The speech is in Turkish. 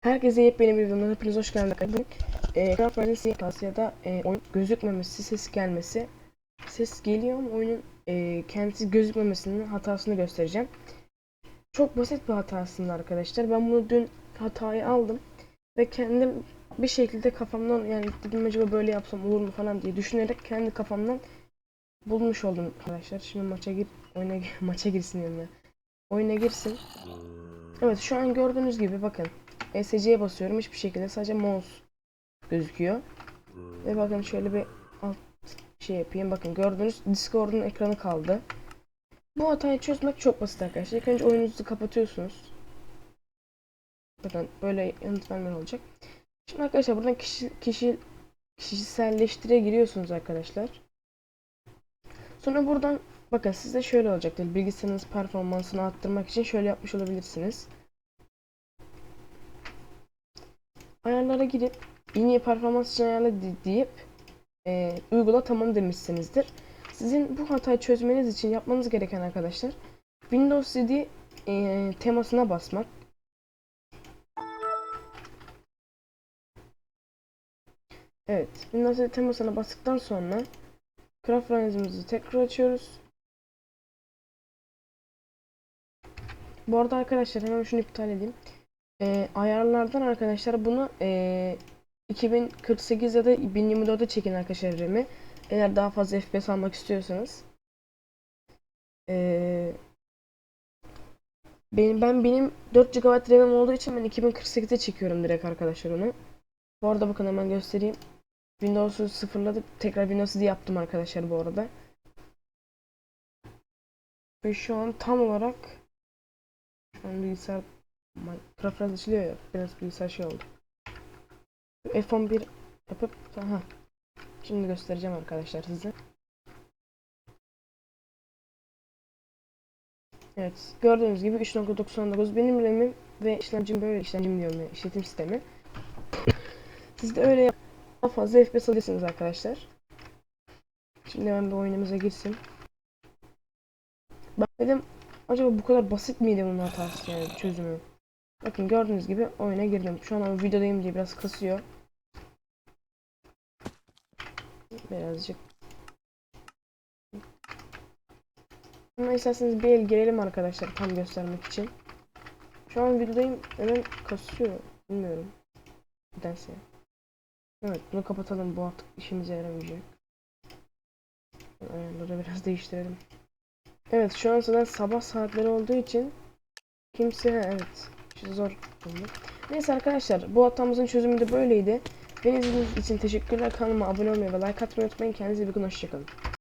Herkese yepyeni bir videodan hepiniz hoş geldiniz. Bugün e, Craft Ride'ın ya da e, oyun gözükmemesi, ses gelmesi. Ses geliyor ama oyunun e, kendisi gözükmemesinin hatasını göstereceğim. Çok basit bir hata aslında arkadaşlar. Ben bunu dün hatayı aldım ve kendim bir şekilde kafamdan yani dedim acaba böyle yapsam olur mu falan diye düşünerek kendi kafamdan bulmuş oldum arkadaşlar. Şimdi maça gir oyuna maça girsin diyorum ya. Oyuna girsin. Evet şu an gördüğünüz gibi bakın ESC'ye basıyorum hiçbir şekilde sadece mouse gözüküyor. Ve bakın şöyle bir alt şey yapayım. Bakın gördüğünüz Discord'un ekranı kaldı. Bu hatayı çözmek çok basit arkadaşlar. İlk önce oyununuzu kapatıyorsunuz. Bakın böyle yanıt vermen olacak. Şimdi arkadaşlar buradan kişi, kişi kişiselleştire giriyorsunuz arkadaşlar. Sonra buradan bakın sizde şöyle olacaktır. Bilgisayarınız performansını arttırmak için şöyle yapmış olabilirsiniz. Ayarlara girip en iyi performans için ayarla deyip e, uygula tamam demişsinizdir. Sizin bu hatayı çözmeniz için yapmanız gereken arkadaşlar Windows CD e, temasına basmak. Evet, Windows CD temasına bastıktan sonra Craft tekrar açıyoruz. Bu arada arkadaşlar hemen şunu iptal edeyim. Ee, ayarlardan arkadaşlar bunu ee, 2048 ya da 1024'e çekin arkadaşlar RAM'i. Eğer daha fazla FPS almak istiyorsanız. Ee, benim, ben benim 4 GB RAM'im olduğu için ben 2048'e çekiyorum direkt arkadaşlar onu. Bu arada bakın hemen göstereyim. Windows'u sıfırladık. Tekrar Windows CD yaptım arkadaşlar bu arada. Ve şu an tam olarak şu an bilgisayar Minecraft açılıyor ya. Biraz bilgisayar şey oldu. F11 yapıp aha. Şimdi göstereceğim arkadaşlar size. Evet. Gördüğünüz gibi 3.99 benim RAM'im ve işlemcim böyle işlemcim diyorum ya. işletim sistemi. Siz de öyle daha fazla FPS alırsınız arkadaşlar. Şimdi hemen bir oyunumuza girsin. Ben dedim acaba bu kadar basit miydi bunun hatası yani çözümü? Bakın gördüğünüz gibi oyuna girdim. Şu an ama videodayım diye biraz kasıyor. Birazcık. Ama isterseniz bir el girelim arkadaşlar tam göstermek için. Şu an videodayım hemen kasıyor. Bilmiyorum. Nedense. Evet bunu kapatalım bu artık işimize yaramayacak. Ayarları biraz değiştirelim. Evet şu an zaten sabah saatleri olduğu için kimse evet işte zor oldu. Neyse arkadaşlar bu hatamızın çözümü de böyleydi. Beni izlediğiniz için teşekkürler. Kanalıma abone olmayı ve like atmayı unutmayın. Kendinize iyi bakın. Hoşçakalın.